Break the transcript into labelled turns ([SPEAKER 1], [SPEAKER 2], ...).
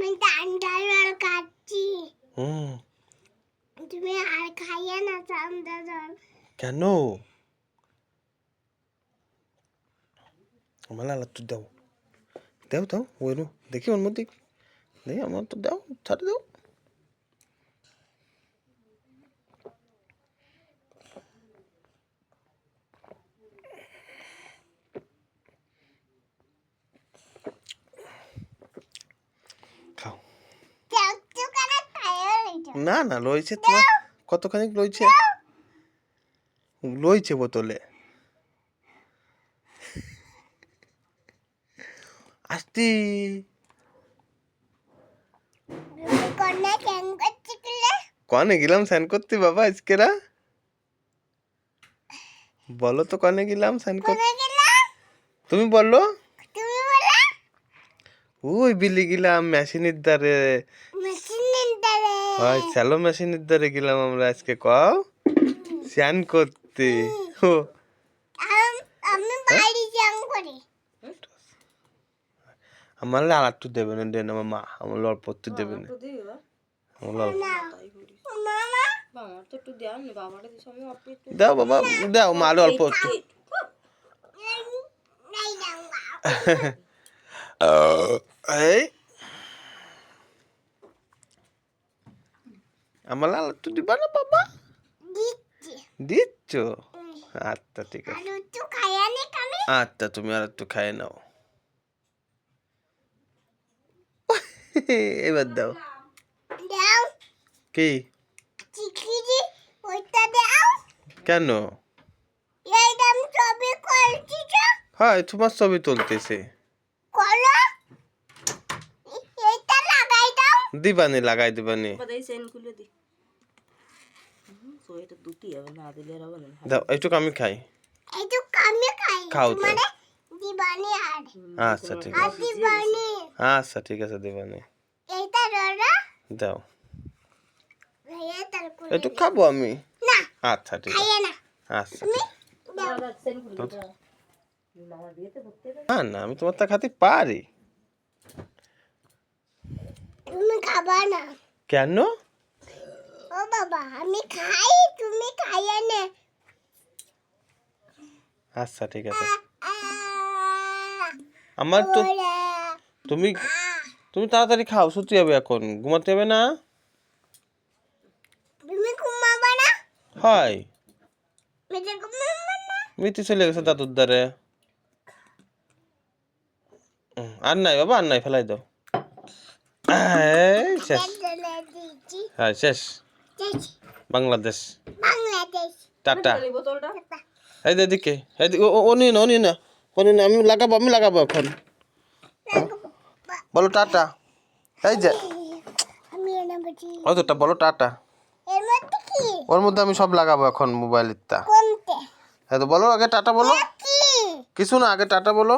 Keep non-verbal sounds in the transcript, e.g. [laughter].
[SPEAKER 1] আমি ঠান্ডার খাচ্ছি
[SPEAKER 2] হুম।
[SPEAKER 1] তুমি আর খাইয়ে না ঠান্ডা জল।
[SPEAKER 2] কেন? আমার লালা তো দাও। দাও দাও ওই দেখি ওর মধ্যে? দেখি আমার তো দাও ছাড়ে দাও খাও
[SPEAKER 1] একটু করে খাইয়ে নিতে
[SPEAKER 2] না না লইছে তোমার কতখানি লইছে? লইছে বোতলে। আসতি।
[SPEAKER 1] কোনে
[SPEAKER 2] গেলাম স্নান করতে বাবা আজকেরা বলো তো কনে গেলাম স্নান করতে তুমি বলো।
[SPEAKER 1] তুমি বলে?
[SPEAKER 2] ওই বিলি গেলাম মেশিনের দ্বারে। হয় চালো মেশিনের দ্বারে গেলাম আমরা আজকে কও? স্নান করতে। ও
[SPEAKER 1] আমি বাড়ি যাম করে
[SPEAKER 2] আমার লাল একটু দেবে না দেন আমার মা আমার অল্প একটু দেবে না। আমার লাল
[SPEAKER 3] তো
[SPEAKER 2] দাও বাবা দাও মা অল্প একটু [laughs] এই আমার লাল একটু দিবা না বাবা?
[SPEAKER 1] দিচ্ছি।
[SPEAKER 2] দিচ্ছ? আচ্ছা ঠিক আছে।
[SPEAKER 1] খাইয়ে
[SPEAKER 2] আচ্ছা তুমি আর একটু খাই নাও। [laughs] এবার দাও।
[SPEAKER 1] দাও।
[SPEAKER 2] কি?
[SPEAKER 1] চিকিরি ওইটা দাও।
[SPEAKER 2] কেন?
[SPEAKER 1] এই দাম সবই করছি তো।
[SPEAKER 2] হয় তোমার ছবি তুলতেছে।
[SPEAKER 1] করো। এ- এইটা লাগাই দাও।
[SPEAKER 2] দিবানি লাগাই দিবানি
[SPEAKER 3] বাবা এই চেন খুলে দি তো এটা দুটি হবে না দিলে হবে না
[SPEAKER 2] দাও এইটুকু আমি খাই।
[SPEAKER 1] এইটু কামি খাই
[SPEAKER 2] খাও তো।
[SPEAKER 1] দিবানি আর।
[SPEAKER 2] আচ্ছা ঠিক আছে।
[SPEAKER 1] দিবানি।
[SPEAKER 2] আচ্ছা ঠিক আছে দিবানি।
[SPEAKER 1] এইটা
[SPEAKER 2] দাও।
[SPEAKER 1] এইটা
[SPEAKER 2] একটু খাব আমি?
[SPEAKER 1] না।
[SPEAKER 2] আচ্ছা ঠিক আছে।
[SPEAKER 1] না।
[SPEAKER 2] আচ্ছা না না আমি তোমার তা খাতে পারি।
[SPEAKER 1] তুমি খাবা না।
[SPEAKER 2] কেন?
[SPEAKER 1] বাবা আমি খাই তুমি খাইয়ে নে
[SPEAKER 2] আচ্ছা ঠিক আছে। আমার তো তুমি তুমি তাড়াতাড়ি খাও শুতে যাবে এখন। ঘুমাতে হবে না?
[SPEAKER 1] তুমি ঘুমাবা না?
[SPEAKER 2] হয়। মিতি চলে গেছে দাদুর দ্বারে। আর নাই বাবা আর নাই ফেলাই দাও। শেষ। হ্যাঁ শেষ। বাংলাদেশ।
[SPEAKER 1] বাংলাদেশ।
[SPEAKER 2] টাটা।
[SPEAKER 3] এই
[SPEAKER 2] যে এদিকে ও- নিয়ে না ও নিয়ে না ও নিয়ে না আমি লাগাবো আমি লাগাবো এখন। বলো টাটা। এই যে।
[SPEAKER 1] আমি এনে বলছি।
[SPEAKER 2] ওই তোটা বলো টাটা।
[SPEAKER 1] এর মধ্যে কি?
[SPEAKER 2] ওর মধ্যে আমি সব লাগাবো এখন মোবাইলের তা হ্যাঁ তো বলো আগে টাটা বলো। কিছু না আগে টাটা বলো।